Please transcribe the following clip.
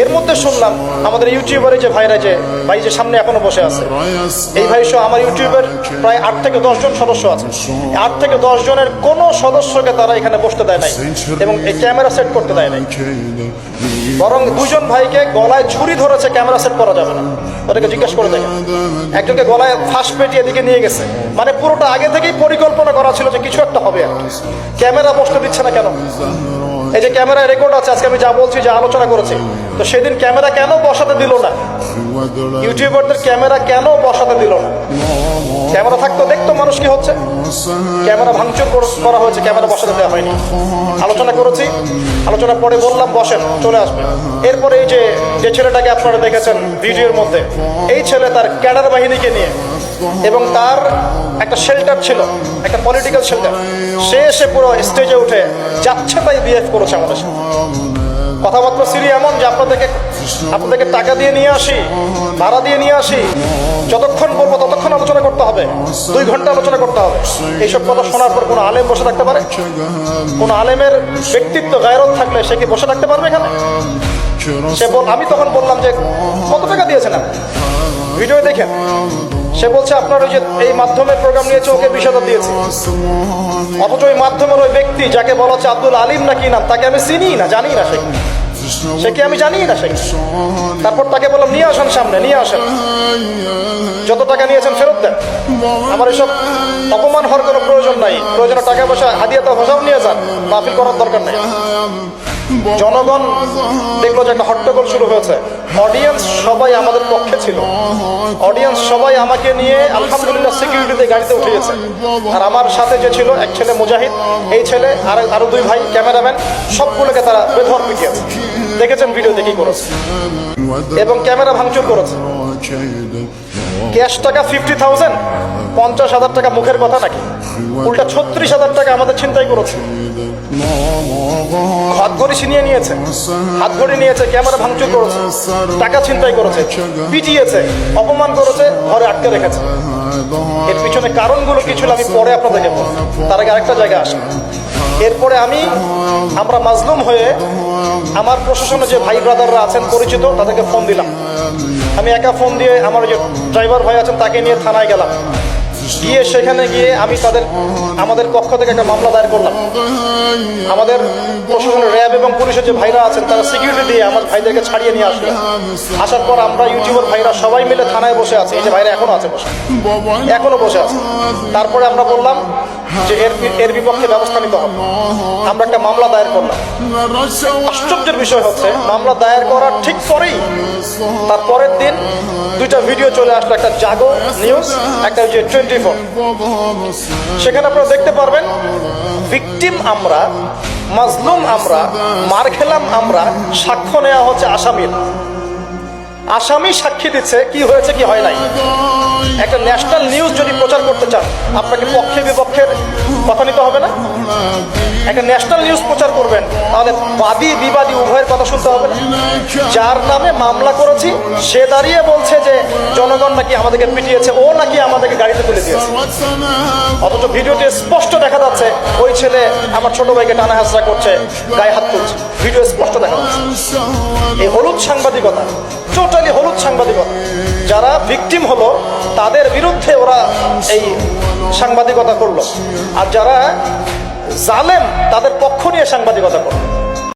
এর মধ্যে শুনলাম আমাদের ইউটিউবারে যে ভাইরা যে, ভাই যে সামনে এখনও বসে আছে, এই ভাই সহ আমার ইউটিউবের প্রায় আট থেকে দশ জন সদস্য আছে। আট থেকে দশ জনের কোনো সদস্যকে তারা এখানে বসতে দেয় নাই এবং এই ক্যামেরা সেট করতে দেয় নাই। বরং দুজন ভাইকে গলায় ছুরি ধরেছে ক্যামেরা সেট করা যাবে না। ওদেরকে জিজ্ঞেস করে দেখেন। একজনকে গলায় ফাঁস পেটিয়ে এদিকে নিয়ে গেছে। মানে পুরোটা আগে থেকেই পরিকল্পনা করা ছিল যে কিছু একটা হবে ক্যামেরা বসতে দিচ্ছে না কেন? এই যে ক্যামেরায় রেকর্ড আছে, আজকে আমি যা বলছি, যে আলোচনা করেছি তো সেদিন ক্যামেরা কেন বসাতে দিল না? ইউটিউবারদের ক্যামেরা কেন বসাতে দিল না? ক্যামেরা থাকতো, দেখতো মানুষ কি হচ্ছে। ক্যামেরা ভাঙচুর কর- হয়েছে, ক্যামেরা বসাতে দেওয়া হয়নি। আলোচনা করেছি আলোচনা পরে বললাম, বসেন, চলে আসবেন। এরপরে এই যে যে ছেলেটাকে আপনারা দেখেছেন ভিডিওর মধ্যে, এই ছেলে তার ক্যাডার বাহিনীকে নিয়ে এবং তার একটা শেল্টার ছিল, একটা পলিটিক্যাল শেল্টার। সে এসে পুরো স্টেজে উঠে যাচ্ছে তাই বিহেভ করেছে আমাদের সাথে কথাবার্তা সিরি এমন যে আপনাদেরকে আপনাদেরকে টাকা দিয়ে নিয়ে আসি ভাড়া দিয়ে নিয়ে আসি। যতক্ষণ বলব ততক্ষণ আলোচনা করতে হবে। দুই ঘণ্টা আলোচনা করতে হবে। এইসব কথা শোনার পর কোনো আলেম বসে থাকতে পারে? কোনো আলেমের ব্যক্তিত্ব গায়রত থাকলে সে কি বসে থাকতে পারবে এখানে? সে বল আমি তখন বললাম যে কত টাকা দিয়েছেন ভিডিও দেখেন। সে বলছে আপনার ওই যে এই মাধ্যমের প্রোগ্রাম নিয়েছে ওকে বিশ হাজার দিয়েছি। অথচ ওই মাধ্যমের ওই ব্যক্তি যাকে বলা হচ্ছে আব্দুল আলিম না কি নাম তাকে আমি চিনি না জানি না সে। সে কি আমি জানি না সে? তারপর তাকে বললাম, নিয়ে আসেন সামনে, নিয়ে আসেন। যত টাকা নিয়েছেন ফেরত দেন। আমার এসব অপমান হওয়ার কোনো প্রয়োজন নাই। প্রয়োজনে টাকা পয়সা, হাদিয়া তো ভাষাও নিয়ে যান। মাহফিল করার দরকার নেই। জনগণ দেখল যে একটা হট্টগোল শুরু হয়েছে। অডিয়েন্স সবাই আমাদের পক্ষে ছিল। অডিয়েন্স সবাই আমাকে নিয়ে আলহামদুলিল্লাহ সিকিউরিটিতে গাড়িতে উঠিয়েছে। আর আমার সাথে যে ছিল, এক ছেলে মুজাহিদ, এই ছেলে আর আরও দুই ভাই, ক্যামেরাম্যান, সবগুলোকে তারা বেধর পিটিয়েছে দেখেছেন ভিডিওতে কি করেছে এবং ক্যামেরা ভাঙচুর করেছে। ক্যাশ টাকা ফিফটি থাউজেন্ড পঞ্চাশ হাজার টাকা মুখের কথা নাকি? উল্টা ছত্রিশ হাজার টাকা আমাদের করেছে। হাত ঘড়ি ছিনিয়ে নিয়েছে, হাত ঘড়ি নিয়েছে, ক্যামেরা ভাঙচুর করেছে, টাকা ছিনতাই করেছে, পিটিয়েছে, অপমান করেছে, ঘরে আটকে রেখেছে। এর পিছনে কারণগুলো কি ছিল আমি পরে আপনাদেরকে বলব। তার আগে আরেকটা জায়গা আসে। এরপরে আমি, আমরা মাজলুম হয়ে আমার প্রশাসনে যে ভাই ব্রাদাররা আছেন পরিচিত, তাদেরকে ফোন দিলাম। আমি একা ফোন দিয়ে আমার যে ড্রাইভার ভাই আছেন, তাকে নিয়ে থানায় গেলাম। গিয়ে সেখানে গিয়ে আমি তাদের, আমাদের পক্ষ থেকে একটা মামলা দায়ের করলাম। আমাদের প্রশাসনের র্যাব এবং পুলিশের যে ভাইরা আছেন, তারা সিকিউরিটি দিয়ে আমার ভাইদেরকে ছাড়িয়ে নিয়ে আসলো। আসার পর আমরা ইউটিউবের ভাইরা সবাই মিলে থানায় বসে আছি। এই যে ভাইরা এখনও আছে বসে। এখনও বসে আছে। তারপরে আমরা বললাম যে এর এর বিপক্ষে ব্যবস্থা নিতে হবে। আমরা একটা মামলা দায়ের করলাম। আশ্চর্যের বিষয় হচ্ছে, মামলা দায়ের করার ঠিক পরেই তার পরের দিন দুইটা ভিডিও চলে আসলো, একটা জাগো নিউজ একটা যে টোয়েন্টি ফোর। সেখানে আপনারা দেখতে পারবেন ভিকটিম আমরা, মাজলুম আমরা, মার খেলাম আমরা, সাক্ষ্য নেওয়া হচ্ছে আসামির। আসামি সাক্ষী দিচ্ছে কি হয়েছে, কি হয় নাই। একটা ন্যাশনাল নিউজ যদি প্রচার করতে চান, আপনাকে পক্ষে বিপক্ষের কথা নিতে হবে না? একটা ন্যাশনাল নিউজ প্রচার করবেন। তাহলে বাদী, বিবাদী উভয়ের কথা শুনতে হবে যার নামে মামলা করেছি, সে দাঁড়িয়ে বলছে যে জনগণ নাকি আমাদেরকে পিটিয়েছে, ও নাকি আমাদেরকে গাড়িতে তুলে দিয়েছে। অথচ ভিডিওতে স্পষ্ট দেখা যাচ্ছে, ওই ছেলে আমার ছোট ভাইকে টানা হাসরা করছে, গায়ে হাত তুলছে। ভিডিও স্পষ্ট দেখা যাচ্ছে। এই হলুদ সাংবাদিকতা টোটালি হলুদ সাংবাদিকতা। যারা ভিকটিম হলো, তাদের বিরুদ্ধে ওরা এই সাংবাদিকতা করল। আর যারা জালেম, তাদের পক্ষ নিয়ে সাংবাদিকতা করল।